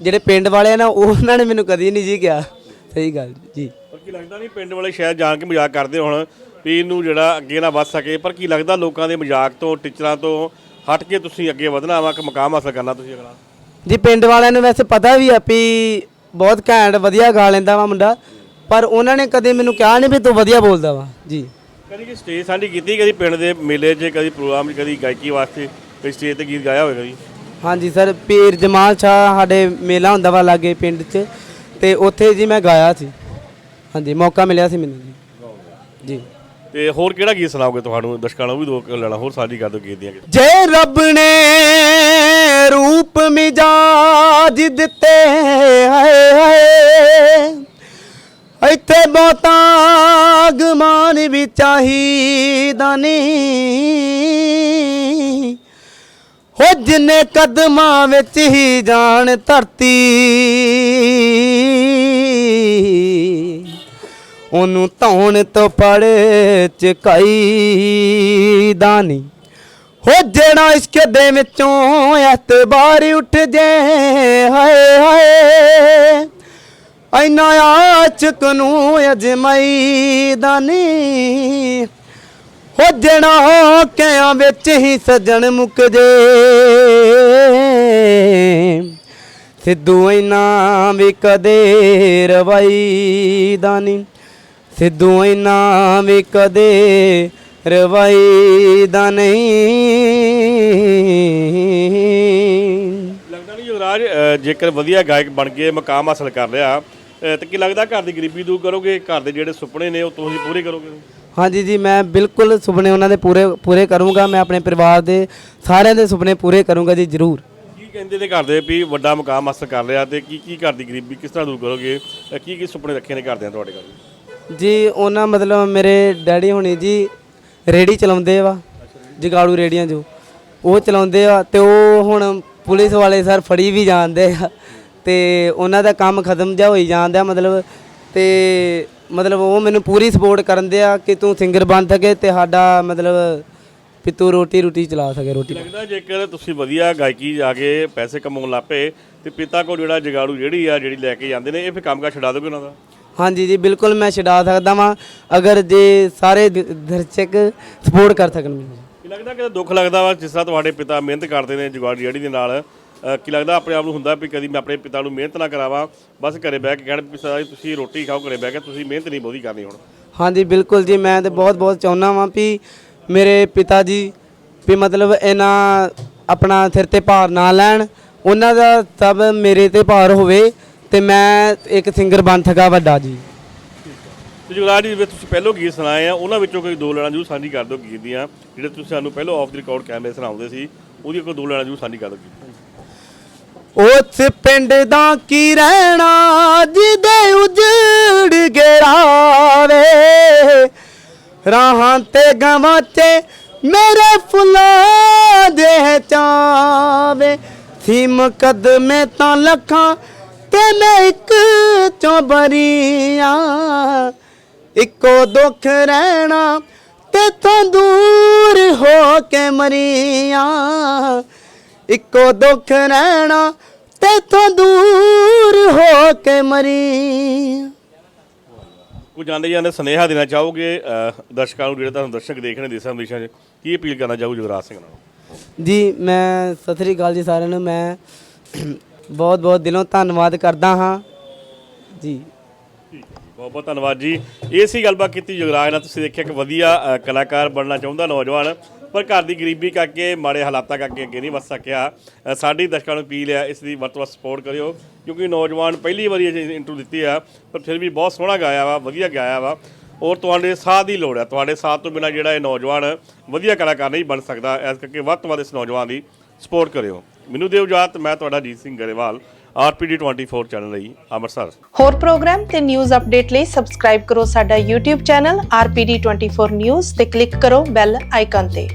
ਜਿਹੜੇ ਪਿੰਡ ਵਾਲੇ ਆ ਨਾ ਉਹਨਾਂ ਨੇ ਮੈਨੂੰ ਕਦੀ ਨਹੀਂ ਜੀ ਕਿਹਾ। ਸਹੀ ਗੱਲ ਜੀ। ਪਰ ਕੀ ਲੱਗਦਾ ਨਹੀਂ ਪਿੰਡ ਵਾਲੇ ਸ਼ਾਇਦ ਜਾਣ ਕੇ ਮਜ਼ਾਕ ਕਰਦੇ ਹੁਣ ਵੀ ਇਹਨੂੰ ਜਿਹੜਾ ਅੱਗੇ ਨਾ ਵੱਧ ਸਕੇ ਪਰ ਕੀ ਲੱਗਦਾ ਲੋਕਾਂ ਦੇ ਮਜ਼ਾਕ ਤੋਂ ਟੀਚਰਾਂ ਤੋਂ ਹਟ ਕੇ ਤੁਸੀਂ ਅੱਗੇ ਵਧਣਾ ਵਾ ਕਿ ਮਕਾਮ ਹਾਸਲ ਕਰਨਾ ਤੁਸੀਂ ਅਗਲਾ? ਜੀ ਪਿੰਡ ਵਾਲਿਆਂ ਨੂੰ ਵੈਸੇ ਪਤਾ ਵੀ ਆ ਵੀ ਬਹੁਤ ਘੈਂਟ ਵਧੀਆ ਗਾ ਲੈਂਦਾ ਵਾ ਮੁੰਡਾ। ਪਰ ਉਹਨਾਂ ਨੇ ਕਦੇ ਮੈਨੂੰ ਕਿਹਾ ਨਹੀਂ ਵੀ ਤੂੰ ਵਧੀਆ ਬੋਲਦਾ ਵਾ। ਜੀ। ਕਦੀ ਕਿ ਸਟੇਜ ਸਾਂਝੀ ਕੀਤੀ ਕਦੀ ਪਿੰਡ ਦੇ ਮੇਲੇ 'ਚ ਕਦੀ ਪ੍ਰੋਗਰਾਮ 'ਚ ਕਦੀ ਗਾਇਕੀ ਵਾਸਤੇ ਕਦੀ ਸਟੇਜ ਤੇ ਗੀਤ ਗਾਇਆ ਹੋਵੇਗਾ ਜੀ ਹਾਂਜੀ ਸਰ ਪੀਰ ਜਮਾਲ ਸ਼ਾਹ ਸਾਡੇ ਮੇਲਾ ਹੁੰਦਾ ਵਾ ਲਾਗੇ ਪਿੰਡ 'ਚ ਤੇ ਉੱਥੇ ਜੀ ਮੈਂ ਗਾਇਆ ਸੀ। ਹਾਂਜੀ ਮੌਕਾ ਮਿਲਿਆ ਸੀ ਮੈਨੂੰ ਜੀ। ਜੀ। ਤੇ ਹੋਰ ਕਿਹੜਾ ਗੀਤ ਸੁਣਾਓਗੇ ਤੁਹਾਨੂੰ? ਦਰਸ਼ਕਾਂ ਨੂੰ ਵੀ ਦੋ ਲੈਣਾ ਹੋਰ ਸਾਂਝੀ ਕਰ ਦਿਓ ਗੀਤ ਦੀਆਂ। ਜੇ ਰੱਬ ਨੇ ਰੂਪ ਮਿਜਾਜ ਦਿੱਤੇ, ਹਾਏ ਹਾਏ, ਇੱਥੇ ਬਹੁਤਾ ਗਮਾਨ ਵੀ ਚਾਹੀਦਾ ਨਹੀਂ। ਹੋ ਜਿੰਨੇ ਕਦਮਾਂ ਵਿੱਚ ਹੀ ਜਾਣ ਧਰਤੀ। ਉਹਨੂੰ ਧੌਣ ਤੋਂ ਪੜ ਚਕਾਈ ਦਾਨੀ ਹੋ ਜਿਹੜਾ ਇਸ਼ਕ ਦੇ ਵਿੱਚੋਂ ਐਤਬਾਰ ਉੱਠ ਜੇ, ਹਾਏ ਹਾਏ। ਐਨਾ ਆਚਕ ਨੂੰ ਅਜਮਾਈ ਦਾਨੀ ਹੋ ਜਣਾ ਹੋ ਕਿਆਂ ਵਿੱਚ ਹੀ ਸਜਣ ਮੁੱਕ ਜੇ। ਸਿੱਧੂ ਇਨਾ ਵੀ ਕਦੇ ਰਵਾਈ ਦਾਨੀ ਸਿੱਧੂ ਇਨਾ ਵੀ ਕਦੇ ਰਵਾਈ ਦਾ ਨਹੀਂ। ਲੱਗਦਾ ਨਹੀਂ ਯੁਵਰਾਜ ਅ, ਜੇਕਰ ਵਧੀਆ ਗਾਇਕ ਬਣ ਕੇ ਮਕਾਮ ਹਾਸਲ ਕਰ ਲਿਆ ਅ, ਤੇ ਕੀ ਲੱਗਦਾ ਘਰ ਦੀ ਗਰੀਬੀ ਦੂਰ ਕਰੋਗੇ? ਘਰ ਦੇ ਜਿਹੜੇ ਸੁਪਨੇ ਨੇ ਉਹ ਤੁਸੀਂ ਪੂਰੇ ਕਰੋਗੇ? ਹਾਂਜੀ ਜੀ ਮੈਂ ਬਿਲਕੁਲ ਸੁਪਨੇ ਉਹਨਾਂ ਦੇ ਪੂਰੇ ਪੂਰੇ ਕਰੂੰਗਾ। ਮੈਂ ਆਪਣੇ ਪਰਿਵਾਰ ਦੇ ਸਾਰਿਆਂ ਦੇ ਸੁਪਨੇ ਪੂਰੇ ਕਰੂੰਗਾ ਜੀ ਜ਼ਰੂਰ। ਕੀ ਕਹਿੰਦੇ ਨੇ ਘਰ ਦੇ ਵੀ ਵੱਡਾ ਮਕਾਮ ਹਾਸਲ ਕਰ ਲਿਆ ਤੇ ਕੀ ਕੀ ਘਰ ਦੀ ਗਰੀਬੀ ਕਿਸ ਤਰ੍ਹਾਂ ਦੂਰ ਕਰੋਗੇ? ਅ, ਕੀ ਕੀ ਸੁਪਨੇ ਰੱਖੇ ਨੇ ਘਰਦਿਆਂ ਤੁਹਾਡੇ ਕੋਲ ਜੀ, ਉਹਨਾਂ ਮਤਲਬ ਮੇਰੇ ਡੈਡੀ ਹੁਣੀ ਜੀ ਰੇੜੀ ਚਲਾਉਂਦੇ ਵਾ, ਜਗਾੜੂ ਰੇੜੀਆਂ ਜੋ। ਉਹ ਚਲਾਉਂਦੇ ਆ ਤੇ ਉਹ ਹੁਣ ਪੁਲਿਸ ਵਾਲੇ ਸਰ ਫੜੀ ਵੀ ਜਾਂਦੇ ਆ। ਤੇ ਉਹਨਾਂ ਦਾ ਕੰਮ ਖਤਮ ਜਾ ਹੋਈ ਜਾਂਦਾ ਮਤਲਬ, ਤੇ ਮਤਲਬ ਉਹ ਮੈਨੂੰ ਪੂਰੀ ਸਪੋਰਟ ਕਰਨ ਦੇ ਆ ਕਿ ਤੂੰ ਸਿੰਗਰ ਬਣ ਸਕੇ ਤੇ ਸਾਡਾ ਮਤਲਬ ਵੀ ਤੂੰ ਰੋਟੀ ਰੋਟੀ ਚਲਾ ਸਕੇ, ਰੋਟੀ ਲੱਗਦਾ ਜੇਕਰ ਤੁਸੀਂ ਵਧੀਆ ਗਾਇਕੀ ਜਾ ਕੇ ਪੈਸੇ ਕਮਾਉਣ ਲੱਪੇ ਤੇ ਪਿਤਾ ਕੋਲ ਜਿਹੜਾ ਜਗਾੜੂ ਜਿਹੜੀ ਆ, ਜਿਹੜੀ ਲੈ ਕੇ ਜਾਂਦੇ ਨੇ, ਇਹ ਫਿਰ ਕੰਮ ਕਾ ਛਡਾ ਦੋਗੇ ਉਹਨਾਂ ਦਾ? ਹਾਂਜੀ ਜੀ ਬਿਲਕੁਲ ਮੈਂ ਛਡਾ ਸਕਦਾ ਵਾਂ ਅਗਰ ਜੇ ਸਾਰੇ ਦ- ਦਰਸ਼ਕ ਸਪੋਰਟ ਕਰ ਸਕਣ ਮੈਨੂੰ ਕੀ ਲੱਗਦਾ ਕਿ ਦੁੱਖ ਲੱਗਦਾ ਵਾ ਜਿਸ ਤਰ੍ਹਾਂ ਤੁਹਾਡੇ ਪਿਤਾ ਮਿਹਨਤ ਕਰਦੇ ਨੇ ਜਗਾੜੂ ਜਿਹੜੀ ਦੇ ਨਾਲ? ਅ, ਕੀ ਲੱਗਦਾ ਆਪਣੇ ਆਪ ਨੂੰ ਹੁੰਦਾ ਵੀ ਕਦੀ ਮੈਂ ਆਪਣੇ ਪਿਤਾ ਨੂੰ ਮਿਹਨਤ ਨਾ ਕਰਾਵਾਂ ਬਸ ਘਰੇ ਬਹਿ ਕੇ ਕਹਿਣ ਵੀ ਜੀ ਤੁਸੀਂ ਰੋਟੀ ਖਾਓ ਘਰੇ ਬਹਿ ਕੇ ਤੁਸੀਂ ਮਿਹਨਤ ਨਹੀਂ ਬਹੁਤੀ ਕਰਨੀ ਹੁਣ। ਹਾਂਜੀ ਬਿਲਕੁਲ ਜੀ ਮੈਂ ਤੇ ਬਹੁਤ ਬਹੁਤ ਚਾਹੁੰਦਾ ਵਾਂ ਵੀ ਮੇਰੇ ਪਿਤਾ ਜੀ ਵੀ ਮਤਲਬ ਇਹਨਾਂ ਆਪਣਾ ਸਿਰ ਤੇ ਭਾਰ ਨਾ ਲੈਣ ਉਹਨਾਂ ਦਾ ਸਭ ਮੇਰੇ ਤੇ ਭਾਰ ਹੋਵੇ ਤੇ ਮੈਂ ਇੱਕ ਸਿੰਗਰ ਬਣ ਸਕਾਂ ਵੱਡਾ ਜੀ। ਤੇ ਜਗਰਾਜ ਜੀ ਜਿਵੇਂ ਤੁਸੀਂ ਪਹਿਲੋਂ ਗੀਤ ਸੁਣਾਏ ਆ ਉਹਨਾਂ ਵਿੱਚੋਂ ਕੋਈ ਦੋ ਲੈਣਾ ਜੂ ਸਾਂਝੀ ਕਰ ਦਿਓ ਗੀਤ ਦੀਆਂ ਜਿਹੜੇ ਤੁਸੀਂ ਸਾਨੂੰ ਪਹਿਲੋਂ ਆਫ ਦੀ ਰਿਕਾਰਡ ਕੈਮਰੇ ਸੁਣਾਉਂਦੇ ਸੀ ਉਹਦੀ ਕੋਈ ਦੋ ਲੈਣਾ ਜੂ ਸਾਂਝੀ ਕਰ ਦਿਓ ਗੀਤ। ਉਸ ਪਿੰਡ ਦਾ ਕੀ ਰਹਿਣਾ ਜਿਹਦੇ ਉਜੜ ਗਿਰਾਵੇ ਰਾਹਾਂ ਤੇ ਗਵਾਂ ਤੇ ਮੇਰੇ ਫੁੱਲਾਂ ਦੇ ਚਾਵੇ। ਸੀ ਮੁਕਦਮੇ ਤਾਂ ਲੱਖਾਂ ਤੇ ਮੈਂ ਇੱਕ ਚੋਬਰੀਆਂ ਇੱਕੋ ਦੁੱਖ ਰਹਿਣਾ ਤੇ ਤੋਂ ਦੂਰ ਹੋ ਕੇ ਮਰੀਆਂ। ਇੱਕੋ ਦੁੱਖ ਰਹਿਣਾ ਤੇ ਤੋਂ ਦੂਰ ਹੋ ਕੇ ਮਰੀਆਂ। ਕੋਈ ਜਾਂਦੇ ਜਾਂਦੇ ਸੁਨੇਹਾ ਦੇਣਾ ਚਾਹੋਗੇ ਅ, ਦਰਸ਼ਕਾਂ ਨੂੰ ਜਿਹੜੇ ਤੁਹਾਨੂੰ ਦਰਸ਼ਕ ਦੇਖ ਰਹੇ ਨੇ ਦੇਸਾਂ ਵਿਦੇਸ਼ਾਂ 'ਚ ਕੀ ਅਪੀਲ ਕਰਨਾ ਚਾਹੋ ਜਗਰਾਜ ਸਿੰਘ ਨਾਲ? ਜੀ ਮੈਂ ਸਤਿ ਸ੍ਰੀ ਅਕਾਲ ਜੀ ਸਾਰਿਆਂ ਨੂੰ। ਮੈਂ ਬਹੁਤ ਬਹੁਤ ਦਿਲੋਂ ਧੰਨਵਾਦ ਕਰਦਾ ਹਾਂ। ਜੀ। ਬਹੁਤ ਬਹੁਤ ਧੰਨਵਾਦ ਜੀ। ਇਹ ਸੀ ਗੱਲਬਾਤ ਕੀਤੀ ਜਗਰਾਜ ਨਾਲ। ਤੁਸੀਂ ਦੇਖਿਆ ਕਿ ਵਧੀਆ ਅ, ਕਲਾਕਾਰ ਬਣਨਾ ਚਾਹੁੰਦਾ ਨੌਜਵਾਨ ਪਰ ਘਰ ਦੀ ਗਰੀਬੀ ਕਰਕੇ ਮਾੜੇ ਹਾਲਾਤਾਂ ਕਰਕੇ ਅੱਗੇ ਨਹੀਂ ਵੱਧ ਸਕਿਆ। ਅ, ਸਾਡੀ ਦਰਸ਼ਕਾਂ ਨੂੰ ਅਪੀਲ ਹੈ ਇਸ ਦੀ ਵੱਧ ਤੋਂ ਵੱਧ ਸਪੋਰਟ ਕਰਿਓ ਕਿਉਂਕਿ ਨੌਜਵਾਨ ਪਹਿਲੀ ਵਾਰੀ ਇੰਟਰਵਿਊ ਦਿੱਤੀ ਆ ਪਰ ਫਿਰ ਵੀ ਬਹੁਤ ਸੋਹਣਾ ਗਾਇਆ ਵਾ ਵਧੀਆ ਗਾਇਆ ਵਾ। ਔਰ ਤੁਹਾਡੇ ਸਾਥ ਦੀ ਲੋੜ ਹੈ। ਤੁਹਾਡੇ ਸਾਥ ਤੋਂ ਬਿਨਾ ਜਿਹੜਾ ਇਹ ਨੌਜਵਾਨ ਵਧੀਆ ਕਲਾਕਾਰ ਨਹੀਂ ਬਣ ਸਕਦਾ ਇਸ ਕਰਕੇ ਵੱਧ ਤੋਂ ਵੱਧ ਇਸ ਨੌਜਵਾਨ ਦੀ ਸਪੋਰਟ ਕਰਿਓ। ਮੈਨੂੰ ਦਿਓ ਇਜਾਜ਼ਤ, ਮੈਂ ਤੁਹਾਡਾ ਜੀਤ ਸਿੰਘ ਗਰੇਵਾਲ, ਆਰਪੀਡੀ 24 ਚੈਨਲ ਲਈ, ਅੰਮ੍ਰਿਤਸਰ। ਹੋਰ ਪ੍ਰੋਗਰਾਮ ਤੇ ਨਿਊਜ਼ ਅਪਡੇਟ ਲਈ ਸਬਸਕ੍ਰਾਈਬ ਕਰੋ ਸਾਡਾ YouTube ਚੈਨਲ RPD24 News ਤੇ ਕਲਿੱਕ ਕਰੋ ਬੈਲ ਆਈਕਨ ਤੇ।